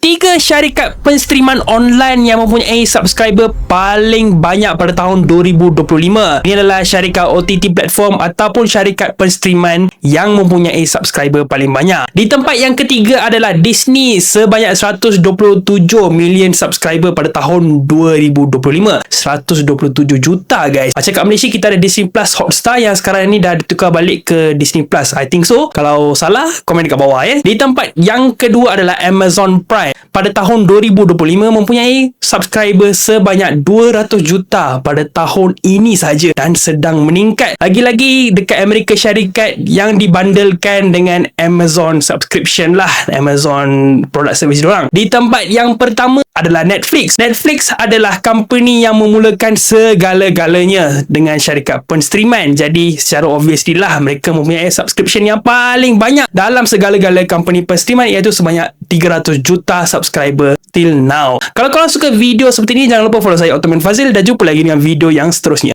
Tiga syarikat penstreaman online yang mempunyai subscriber paling banyak pada tahun 2025. Ini adalah syarikat OTT platform ataupun syarikat penstreaman yang mempunyai subscriber paling banyak. Di tempat yang ketiga adalah Disney sebanyak 127 million subscriber pada tahun 2025. 127 juta guys. Macam kat Malaysia kita ada Disney Plus Hotstar yang sekarang ni dah ditukar balik ke Disney Plus. I think so. Kalau salah, komen dekat bawah ya. Di tempat yang kedua adalah Amazon Prime pada tahun 2025 mempunyai subscriber sebanyak 200 juta pada tahun ini saja dan sedang meningkat. Lagi-lagi dekat Amerika Syarikat yang dibandalkan dengan Amazon subscription lah. Amazon product service diorang. Di tempat yang pertama adalah Netflix. Netflix adalah company yang memulakan segala-galanya dengan syarikat penstreaman. Jadi secara obviously lah mereka mempunyai subscription yang paling banyak dalam segala-gala company penstreaman iaitu sebanyak 300 juta subscriber till now. Kalau korang suka video seperti ni jangan lupa follow saya Ottoman Fazil dan jumpa lagi dengan video yang seterusnya.